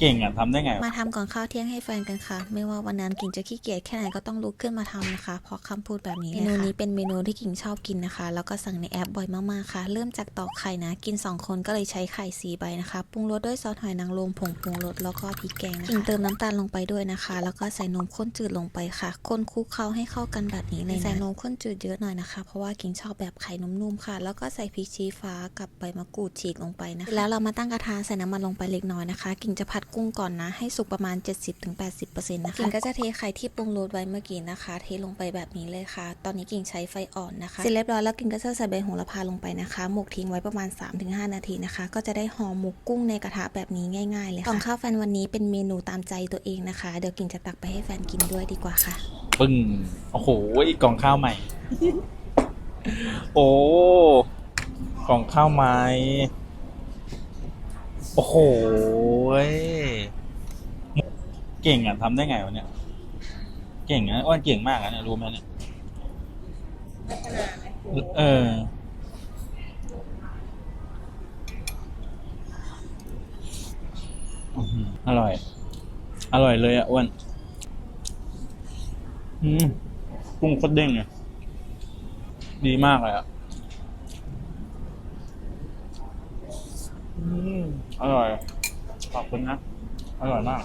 เก่งอะทำได้ไงวะมาทำก่อนข้าวเที่ยงให้แฟนกันค่ะ ไม่ว่าวันนั้นกิ่งจะขี้เกียจแค่ไหนก็ต้องลุกขึ้นมาทำนะคะ เพราะคำพูดแบบนี้เมนูนี้เป็นเมนูที่กิ่งชอบกินนะคะ แล้วก็สั่งในแอปบ่อยมากๆค่ะ เริ่มจากตอกไข่นะ กิน 2 คนก็เลยใช้ไข่สีใบนะคะ ปรุงรสด้วยซอสหอยนางรมผงปรุงรสแล้วก็พริกแกงนะคะ กิ่งเติมน้ำตาลลงไปด้วยนะคะ แล้วก็ใส่นมข้นจืดลงไปค่ะ คนคลุกเคล้าให้เข้ากันแบบนี้เลยนะใส่นมข้นจืดเยอะหน่อยนะคะ เพราะว่ากิ่งชอบแบบไข่นุ่มๆค่ะ แล้วก็ใส่พริกชี้ฟ้ากับใบมะกรูดฉีกลงไปนะคะ แล้วเรามาตั้งกระทะใส่น้ำมันลงไปเล็กน้อยนะคะ กิ่งจะผัดกุ้งก่อนนะ ให้สุกประมาณ 70-80%นะคะกิ่งก็จะเทไข่ที่ปรุงรสไว้เมื่อกี้นะคะ เทลงไปแบบนี้เลยค่ะ ตอนนี้กิ่งใช้ไฟอ่อนนะคะ เสร็จเรียบร้อยแล้วกิ่งก็จะใส่ใบโหระพาลงไปนะคะ หมกทิ้งไว้ประมาณ 3-5 นาทีนะคะ ก็จะได้ห่อหมกกุ้งในกระทะแบบนี้ง่ายๆเลยค่ะของข้าวแฟนวันนี้เป็นเมนูตามใจตัวเองนะคะ เดี๋ยวกิ่งจะตักไปให้แฟนกินด้วยดีกว่าค่ะ ปึ้ง โอ้โหกล่องข้าวใหม่ โอ้กล่องข้าวใหม่ โอ้โหยเก่งอะทำได้ไงวะเนี่ย เก่งนะอ้วนเก่งมากอะเนี่ยรู้ไหมเนี่ยเออ อื้อหืออร่อย อร่อยเลยอะอ้วนอืมกุ้งโคตรเด้งเลยดีมากเลยอะ อืม อร่อย ขอบคุณนะ อร่อยมาก